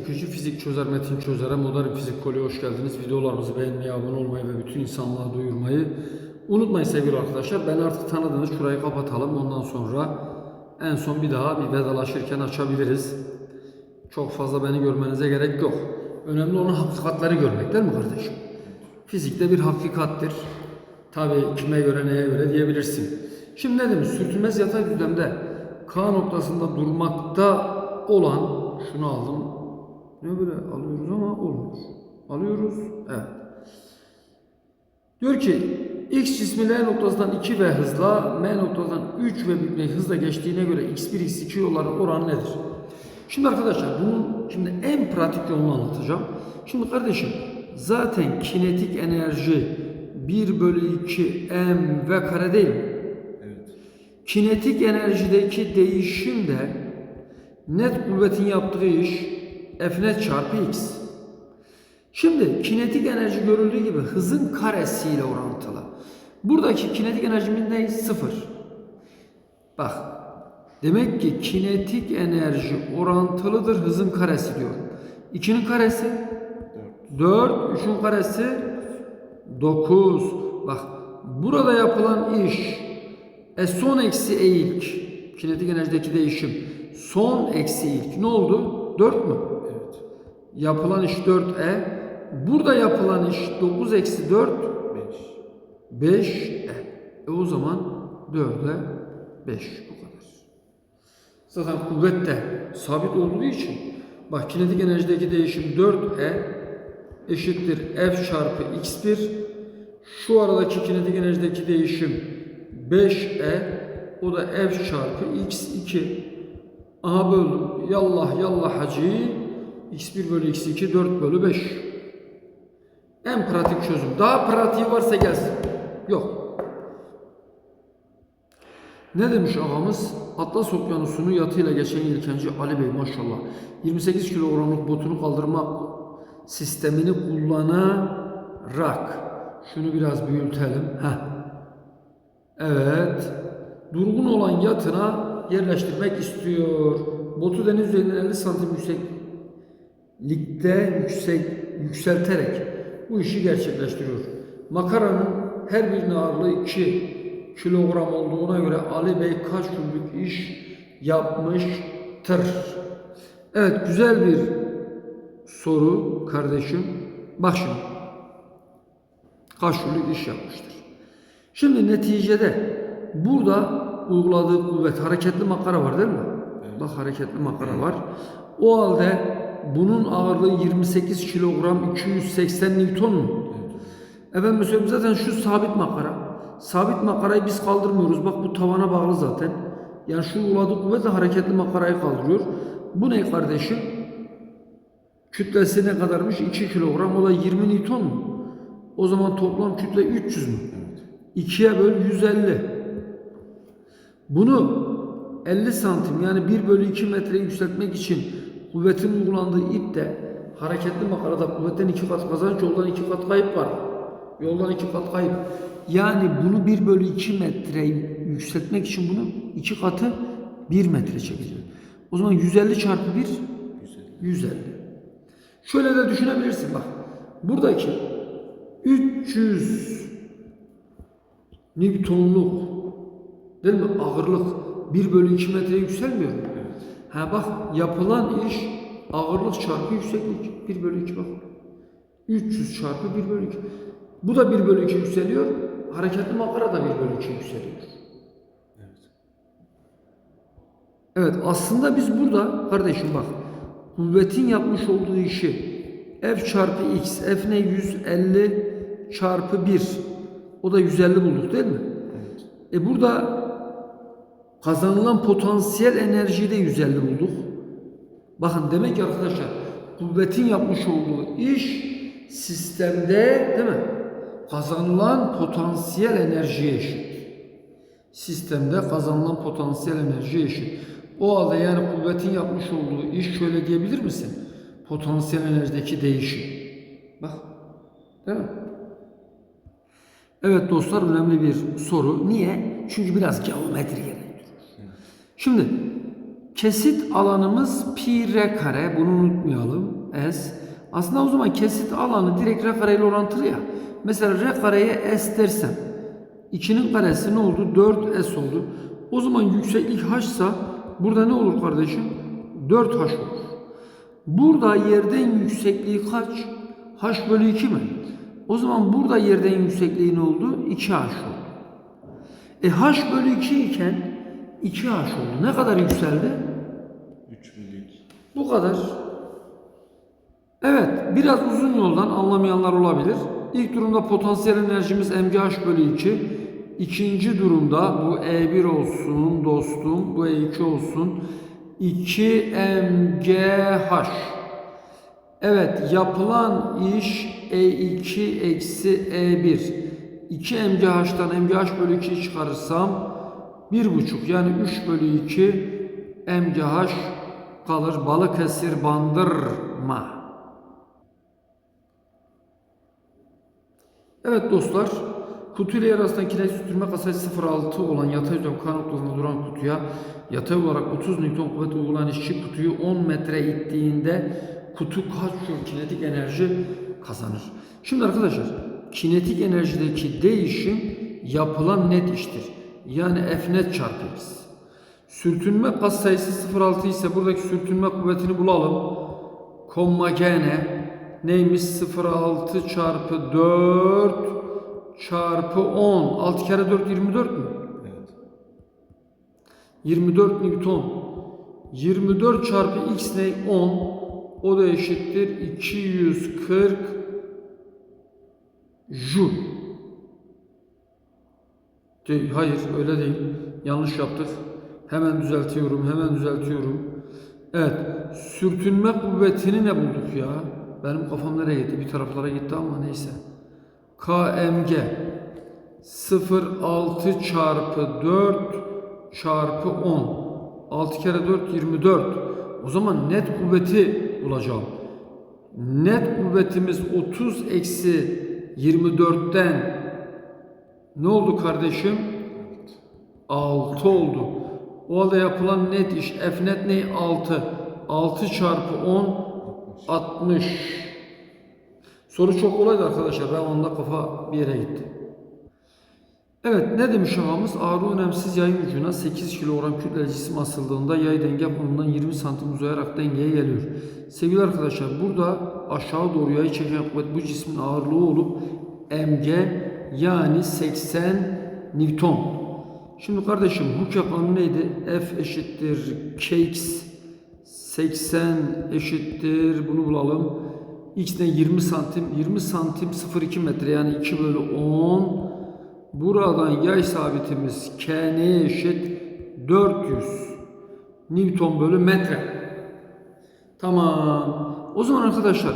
Ülkücü Fizik Çözer Metin Çözer'e Modern Fizik Kolye hoş geldiniz. Videolarımızı beğenmeyi, abone olmayı ve bütün insanlığa duyurmayı unutmayın sevgili arkadaşlar. Ben artık tanıdınız. Şurayı kapatalım. Ondan sonra en son bir daha bir vedalaşırken açabiliriz. Çok fazla beni görmenize gerek yok. Önemli olan hakikatleri görmek değil mi kardeşim? Fizikte bir hakikattir. Tabi kime göre neye göre diyebilirsin. Şimdi ne demiş? Sürtünmez yatay düzlemde K noktasında durmakta olan şunu aldım. Ne böyle alıyoruz ama olmuyor. Alıyoruz. Evet. Diyor ki X cismi L noktasından 2 v hızla M noktasından 3 v büyüklüğü hızla geçtiğine göre x1 x2 yolların oranı nedir? Şimdi arkadaşlar bunun şimdi en pratik yolunu anlatacağım. Şimdi kardeşim zaten kinetik enerji 1 bölü 2 m v kare değil mi? Kinetik enerjideki değişim de net kuvvetin yaptığı iş F çarpı x. Şimdi kinetik enerji görüldüğü gibi hızın karesiyle orantılı. Buradaki kinetik enerjimiz ne? Sıfır. Bak. Demek ki kinetik enerji orantılıdır hızın karesi diyor. 2'nin karesi 4, 3'ün karesi 9. Bak burada yapılan iş e son eksi e ilk kinetik enerjideki değişim son eksi ilk ne oldu? 4 mü? Yapılan iş 4e. Burada yapılan iş 9 eksi 4 5. 5e. E o zaman 4'e 5 bu kadar. Zaten kuvvet de sabit olduğu için bak kinetik enerjideki değişim 4e eşittir F çarpı x1 şu aradaki kinetik enerjideki değişim 5e o da F çarpı x2 aha böldüm yallah yallah hacı x1 bölü x2 4 bölü 5 en pratik çözüm daha pratiği varsa gelsin yok ne demiş ağamız? Atlas Okyanusu'nu yatıyla geçen yelkenci Ali Bey maşallah 28 kilogramlık botunu kaldırma sistemini kullanarak şunu biraz büyütelim. Heh. Evet. Durgun olan yatına yerleştirmek istiyor. Botu deniz üzerinden 50 santim yükseklikte yüksek, yükselterek bu işi gerçekleştiriyor. Makaranın her birinin ağırlığı 2 kilogram olduğuna göre Ali Bey kaç günlük iş yapmıştır? Evet güzel bir soru kardeşim. Bak şimdi. Kaç günlük iş yapmıştır? Şimdi neticede burada uyguladığı kuvvet hareketli makara var değil mi? Bak hareketli makara var. O halde bunun ağırlığı 28 kilogram 280 Newton mu? Efendim söyleyeyim zaten şu sabit makara. Sabit makarayı biz kaldırmıyoruz. Bak bu tavana bağlı zaten. Yani şu uyguladığı kuvvetle hareketli makarayı kaldırıyor. Bu ne kardeşim? Kütlesi ne kadarmış? 2 kilogram. O da 20 Newton mu? O zaman toplam kütle 300 mü? 2'ye böl 150. Bunu 50 santim yani 1 bölü 2 metre yükseltmek için kuvvetin uygulandığı ip de hareketli makarada kuvvetten 2 kat kazanç yoldan 2 kat kayıp var. Yoldan 2 kat kayıp. Yani bunu 1 bölü 2 metre yükseltmek için bunu 2 katı 1 metre çekeceğiz. O zaman 150 çarpı 1 150. Şöyle de düşünebilirsin bak. Buradaki 300 Newtonluk değil mi ağırlık 1 bölü 2 metre yükselmiyor mu? Ha bak yapılan iş ağırlık çarpı yükseklik 1 bölü 2 bak. 300 çarpı 1 bölü 2. Bu da 1 bölü 2 yükseliyor. Hareketli makara da 1 bölü 2 yükseliyor. Evet aslında biz burada kardeşim bak kuvvetin yapmış olduğu işi F çarpı X F ne 150 çarpı 1 o da 150 bulduk değil mi? E burada kazanılan potansiyel enerjiyi de 150 bulduk. Bakın demek ki arkadaşlar kuvvetin yapmış olduğu iş sistemde değil mi? Kazanılan potansiyel enerjiye eşit. Sistemde kazanılan potansiyel enerji eşit. O halde yani kuvvetin yapmış olduğu iş şöyle diyebilir misin? Potansiyel enerjideki değişim. Bak. Değil mi? Evet dostlar önemli bir soru. Niye? Çünkü biraz geometri gerektiriyor. Şimdi Kesit alanımız pi r kare. Bunu unutmayalım. S. Aslında o zaman kesit alanı direkt r kare ile orantılı ya. Mesela r kareye s dersem 2'nin karesi ne oldu? 4s oldu. O zaman yükseklik h ise burada ne olur kardeşim? 4h olur. Burada yerden yüksekliği kaç? h bölü 2 mi? O zaman burada yerden yüksekliği ne oldu? 2h oldu. E h bölü 2 iken 2h oldu. Ne kadar yükseldi? 3 bölü 2. Bu kadar. Evet, biraz uzun yoldan anlamayanlar olabilir. İlk durumda potansiyel enerjimiz mgh bölü 2. İkinci durumda bu E1 olsun dostum, bu E2 olsun. 2 mgh. Evet, yapılan iş E2 eksi E1. 2 mgh'tan mgh bölü 2'yi çıkarırsam 1,5 yani 3 bölü 2 mgh kalır. Balıkesir bandırma. Evet dostlar, kutu ile yer arasında kinetik sürtünme kasayı 0.6 olan yatay düzlem K noktasında duran kutuya yatay olarak 30 Newton kuvvet uygulanan işçi kutuyu 10 metre ittiğinde kutu kaç joule kinetik enerji kazanır? Şimdi arkadaşlar, kinetik enerjideki değişim yapılan net iştir. Yani F net çarpı X. Sürtünme kas sayısı 0.6 ise buradaki sürtünme kuvvetini bulalım. Komma gene neymiş 0.6 çarpı 4 çarpı 10. 6 kere 4 24 mü? Evet. 24 Newton. 24 çarpı x ne? 10. O da eşittir 240 joule. Hayır öyle değil. Yanlış yaptık. Hemen düzeltiyorum. Hemen düzeltiyorum. Evet. Sürtünme kuvvetini ne bulduk ya? Benim kafam nereye gitti? Bir taraflara gitti ama neyse. KMG 0,6 çarpı 4 çarpı 10. 6 kere 4 24. O zaman net kuvveti bulacağım. Net kuvvetimiz 30 eksi 24'ten ne oldu kardeşim? 6 oldu. O halde yapılan net iş F net ne? 6. 6 çarpı 10 60. Soru çok kolaydı arkadaşlar. Ben onda kafa bir yere gitti. Evet ne demiş ağamız? Ağrı önemsiz yayın ucuna 8 kilogram kütleli cisim asıldığında yay denge konumundan 20 santim uzayarak dengeye geliyor. Sevgili arkadaşlar burada aşağı doğru yayı çeken kuvvet bu cismin ağırlığı olup mg yani 80 Newton. Şimdi kardeşim Hooke kanunu neydi? F eşittir kx 80 eşittir bunu bulalım. X ne 20 santim 20 santim 0,2 metre yani 2 bölü 10 Buradan yay sabitimiz K neye eşit? 400 Newton bölü metre. Tamam. O zaman arkadaşlar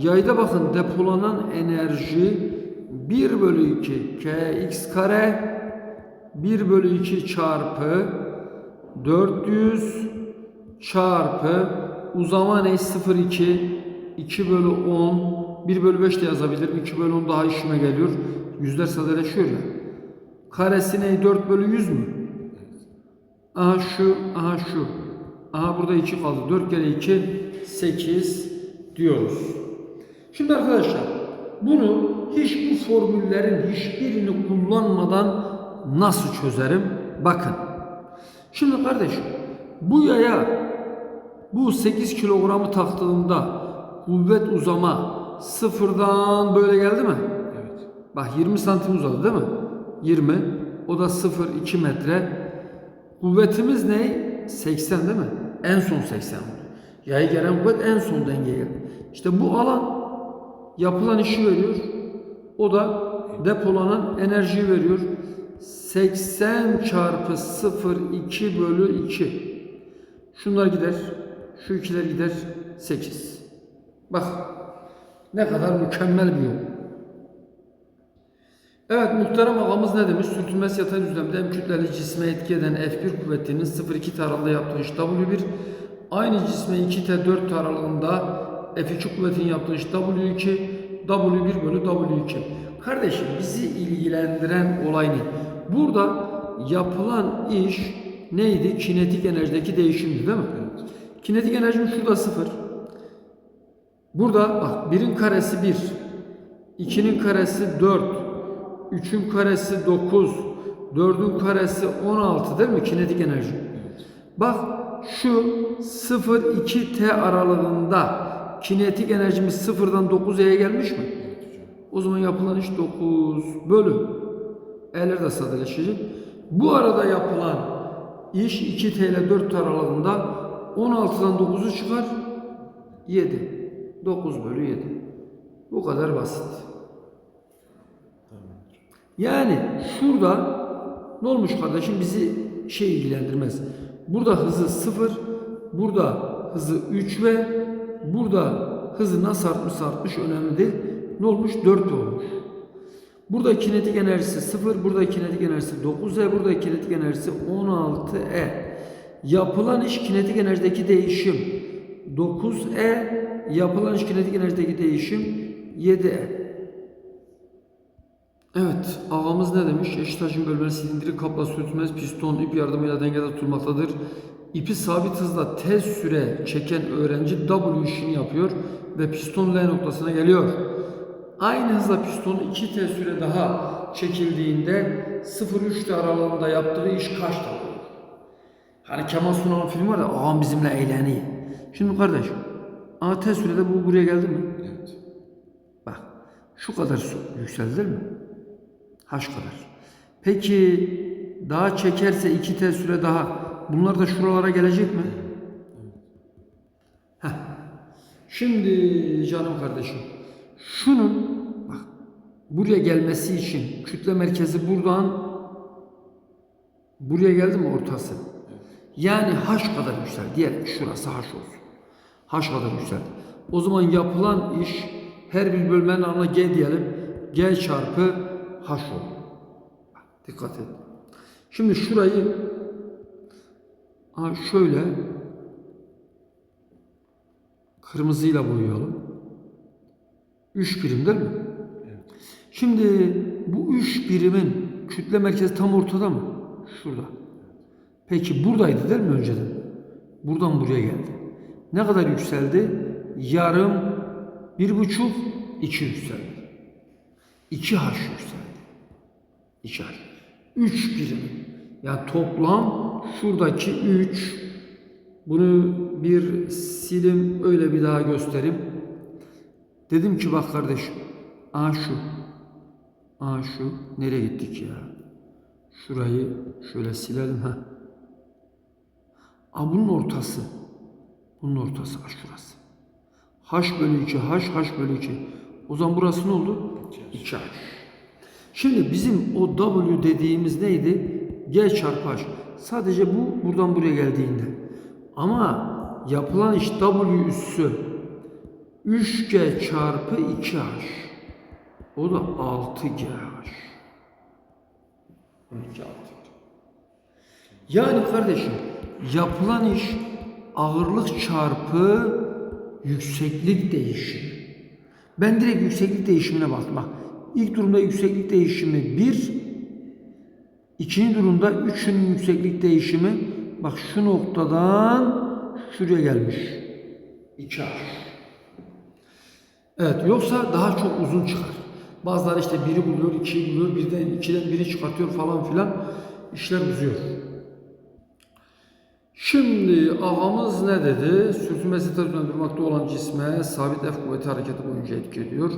yayda bakın depolanan enerji 1 bölü 2 kx kare 1 bölü 2 çarpı 400 çarpı uzama ne 0,2 2 bölü 10 1 bölü 5 de yazabilirim. 2 bölü 10 daha işime geliyor. Yüzler sadeleşiyor ya. Karesi ne? 4 bölü 100 mü? Aha şu aha şu. Aha burada 2 kaldı. 4 kere 2 8 diyoruz. Şimdi arkadaşlar bunu hiç formüllerin hiçbirini kullanmadan nasıl çözerim bakın şimdi kardeşim bu yaya bu 8 kilogramı taktığımda kuvvet uzama sıfırdan böyle geldi mi? Evet. Bak 20 santim uzadı değil mi? 20. O da 0 2 metre. Kuvvetimiz ne? 80 değil mi? En son 80 oldu. Yayı gelen kuvvet en son dengeye geldi. İşte bu alan yapılan işi veriyor. O da depolanan enerjiyi veriyor. 80 çarpı 0 2 bölü 2. Şunlar gider. Şu ikiler gider. 8. Bak ne kadar mükemmel bir yol. Evet muhterem ağamız ne demiş? Sürtünmesi yatay düzlemde hem kütleli cisme etki eden F1 kuvvetinin 0-2 aralığında yaptığı iş W1 aynı cisme 2T4 aralığında F2 kuvvetin yaptığı iş W2 W1 bölü W2. Kardeşim bizi ilgilendiren olay ne? Burada yapılan iş neydi? Kinetik enerjideki değişimdi değil mi? Evet. Kinetik enerjim şurada sıfır. Burada bak birin karesi 1, 2'nin karesi 4, 3'ün karesi 9, 4'ün karesi 16 değil mi kinetik enerji? Bak şu 0-2T aralığında kinetik enerjimiz sıfırdan 9E'ye gelmiş mi? O zaman yapılan iş 9 bölü. E'ler de sadeleşecek. Bu arada yapılan iş 2T ile 4T aralığında 16'dan 9'u çıkar 7. 9 bölü 7. Bu kadar basit. Yani şurada ne olmuş kardeşim bizi şey ilgilendirmez. Burada hızı 0, burada hızı 3 ve burada hızı nasıl artmış artmış önemli değil. Ne olmuş? 4 olmuş. Burada kinetik enerjisi 0, burada kinetik enerjisi 9E, burada kinetik enerjisi 16E. Yapılan iş kinetik enerjideki değişim 9E, yapılan iş kinetik enerjideki değişim 7E. Evet, ağamız ne demiş? Eşit hacim bölmeli silindirik kapla sürtünmez piston ip yardımıyla dengede tutulmaktadır. İpi sabit hızla tez süre çeken öğrenci W işini yapıyor ve piston L noktasına geliyor. Aynı hızla piston 2 T süre daha çekildiğinde 0-3 aralığında yaptığı iş kaç olur? Hani Kemal Sunal'ın filmi var ya ağam bizimle eğleniyor. Şimdi kardeş, A T sürede bu buraya geldi mi? Evet. Bak şu kadar su yükseldir mi? H kadar. Peki daha çekerse 2T süre daha bunlar da şuralara gelecek mi? Heh. Şimdi canım kardeşim şunun bak buraya gelmesi için kütle merkezi buradan buraya geldi mi ortası? Yani H kadar yükseldi. Ki şurası H olsun. H kadar yükseldi. O zaman yapılan iş her bir bölmenin anına G diyelim. G çarpı H. Bak, Dikkat et. Şimdi şurayı ha şöyle kırmızıyla boyayalım. 3 birim değil mi? Şimdi bu 3 birimin kütle merkezi tam ortada mı? Şurada. Peki buradaydı değil mi önceden? Buradan buraya geldi. Ne kadar yükseldi? Yarım, bir buçuk, iki yükseldi. İki haş yükseldi. İki haş. Üç birim. Yani toplam şuradaki üç. Bunu bir silim öyle bir daha göstereyim. Dedim ki bak kardeşim. A şu. A şu. Nereye gittik ya? Şurayı şöyle silelim ha. A bunun ortası. Bunun ortası A şurası. H bölü 2, H, H bölü 2. O zaman burası ne oldu? 2 H. Şimdi bizim o W dediğimiz neydi? G çarpı H. Sadece bu buradan buraya geldiğinde. Ama yapılan iş W üssü 3G çarpı 2H. O da 6GH. 12 6. Yani kardeşim yapılan iş ağırlık çarpı yükseklik değişimi. Ben direkt yükseklik değişimine baktım. Bak ilk durumda yükseklik değişimi 1, ikinci durumda 3'ün yükseklik değişimi bak şu noktadan şuraya gelmiş. 2 H. Evet yoksa daha çok uzun çıkar. Bazıları işte biri buluyor, ikiyi buluyor, birden ikiden biri çıkartıyor falan filan. İşler uzuyor. Şimdi ağamız ne dedi? Sürtünmesi tarafından durmakta olan cisme sabit F kuvveti hareketi boyunca etki ediyor.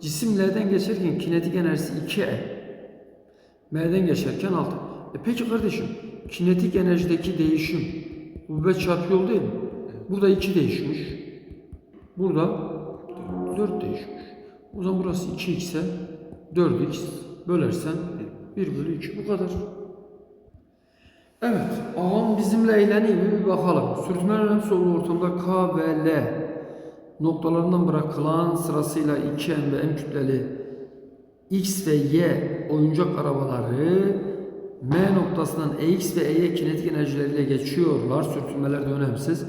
Cisim L'den geçerken kinetik enerjisi 2E. M'den geçerken 6. E peki kardeşim kinetik enerjideki değişim kuvvet çarpı yol değil mi? Burada 2 değişmiş. Burada 4 değişmiş. O zaman burası 2x ise 4x bölersen 1 bölü 2 bu kadar. Evet, ağam bizimle eğleniyor mu bir bakalım. Sürtünmenin önemli olduğu ortamda K ve L noktalarından bırakılan sırasıyla 2M ve M kütleli X ve Y oyuncak arabaları M noktasından EX ve EY kinetik enerjileriyle geçiyorlar. Sürtünmeler de önemsiz.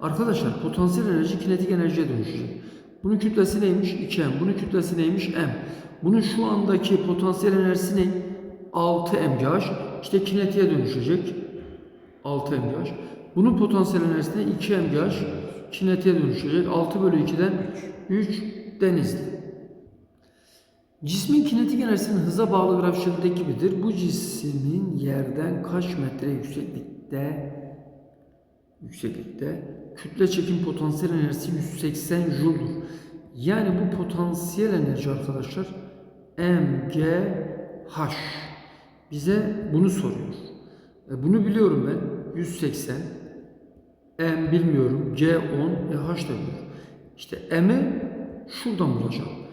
Arkadaşlar potansiyel enerji kinetik enerjiye dönüşecek. Bunun kütlesi neymiş? 2M. Bunun kütlesi neymiş? M. Bunun şu andaki potansiyel enerjisi ne? 6 mgh. İşte kinetiğe dönüşecek. 6 MGH. Bunun potansiyel enerjisine 2 MGH kinetiğe dönüşecek. 6 bölü 2'den 3 denizli. Cismin kinetik enerjisinin hıza bağlı grafik şekildeki gibidir. Bu cismin yerden kaç metre yükseklikte yükseklikte kütle çekim potansiyel enerjisi 180 Joule'dur. Yani bu potansiyel enerji arkadaşlar MGH bize bunu soruyor. E bunu biliyorum ben. 180 M bilmiyorum. C 10 e H da biliyorum. İşte M'i şuradan bulacağım.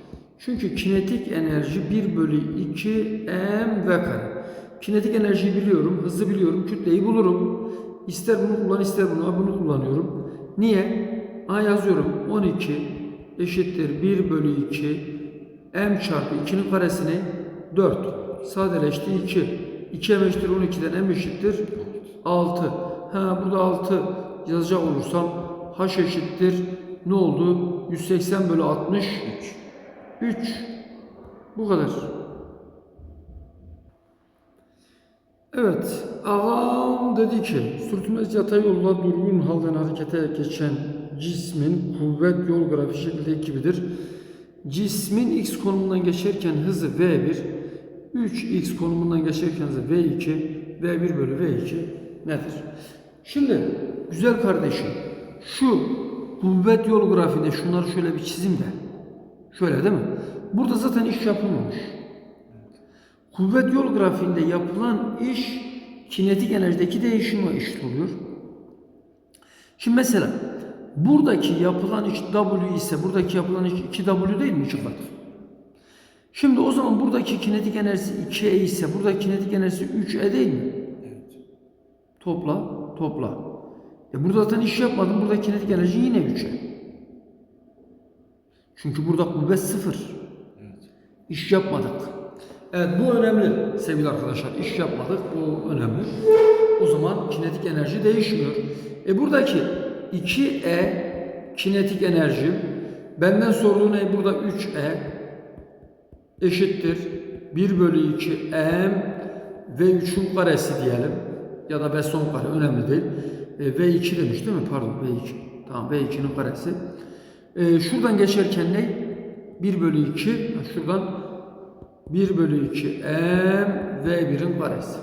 Çünkü kinetik enerji 1 bölü 2 M V kare. Kinetik enerjiyi biliyorum, hızı biliyorum, kütleyi bulurum. İster bunu kullan, ister bunu. Bunu kullanıyorum. Niye? A yazıyorum. 12 eşittir 1 bölü 2 M çarpı 2'nin karesini 4. Sadeleşti 2. 2 M eşittir 12'den M eşittir 6. Ha burada 6 yazacak olursam H eşittir ne oldu? 180 bölü 60 3. Bu kadar. Evet, ağam dedi ki, sürtünmez yatay yolla durgun halden harekete geçen cismin kuvvet yol grafiği şekilde gibidir. Cismin x konumundan geçerken hızı v1, 3x konumundan geçerken hızı v2, v1 bölü v2 nedir? Şimdi güzel kardeşim, şu kuvvet yol grafiğinde şunları şöyle bir çizim de. Şöyle değil mi? Burada zaten iş yapılmamış. Kuvvet yol grafiğinde yapılan iş kinetik enerjideki değişime eşit oluyor. Şimdi mesela buradaki yapılan iş W ise buradaki yapılan iş 2W değil mi? 2 kat. Şimdi o zaman buradaki kinetik enerjisi 2E ise buradaki kinetik enerjisi 3E değil mi? Topla, topla. E burada zaten iş yapmadım. Burada kinetik enerji yine 3E. Çünkü burada kuvvet sıfır. İş yapmadık. Evet bu önemli sevgili arkadaşlar. İş yapmadık. Bu önemli. O zaman kinetik enerji değişmiyor. E buradaki 2E kinetik enerji benden sorduğu ne? Burada 3E eşittir 1 bölü 2 M ve 3'ün karesi diyelim. Ya da B son kare önemli değil. E, V2 demiş değil mi? Pardon V2. Tamam V2'nin karesi. E, şuradan geçerken ne? 1 bölü 2. ha, Şuradan 1 bölü 2 M V1'in karesi.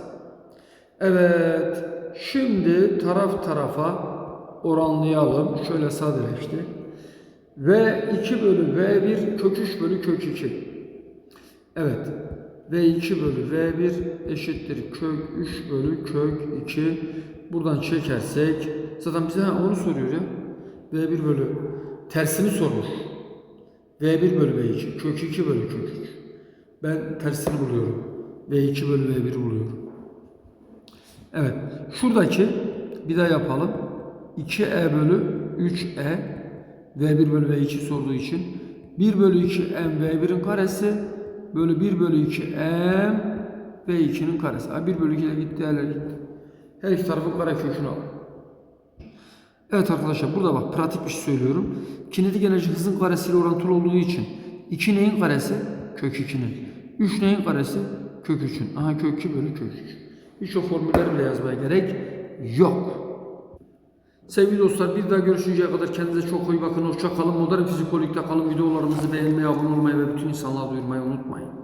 Evet. Şimdi taraf tarafa oranlayalım. Şöyle sadeleşti. V2 bölü V1 kök 3 bölü kök 2. Evet. V2 bölü V1 eşittir kök 3 bölü kök 2. Buradan çekersek zaten bize onu soruyor ya. V1 bölü tersini sormuş. V1 bölü V2 kök 2 bölü kök 3. Ben tersini buluyorum. V2 bölü V1 buluyorum. Evet. Şuradaki bir daha yapalım. 2E bölü 3E V1 bölü V2 sorduğu için 1 bölü 2 M V1'in karesi bölü 1 bölü 2 M V2'nin karesi. Ha, 1 bölü 2 ile gitti. Her iki tarafın kare kökünü al. Evet arkadaşlar burada bak pratik bir şey söylüyorum. Kinetik enerji hızın karesiyle orantılı olduğu için 2 neyin karesi? Kök 2'nin. 3 neyin karesi? Kök 3'ün. Aha kök 2 bölü kök 3. Hiç o formülleri bile yazmaya gerek yok. Sevgili dostlar bir daha görüşünceye kadar kendinize çok iyi bakın. Hoşça kalın. Modern fizikolikte kalın. Videolarımızı beğenmeyi, abone olmayı ve bütün insanlara duyurmayı unutmayın.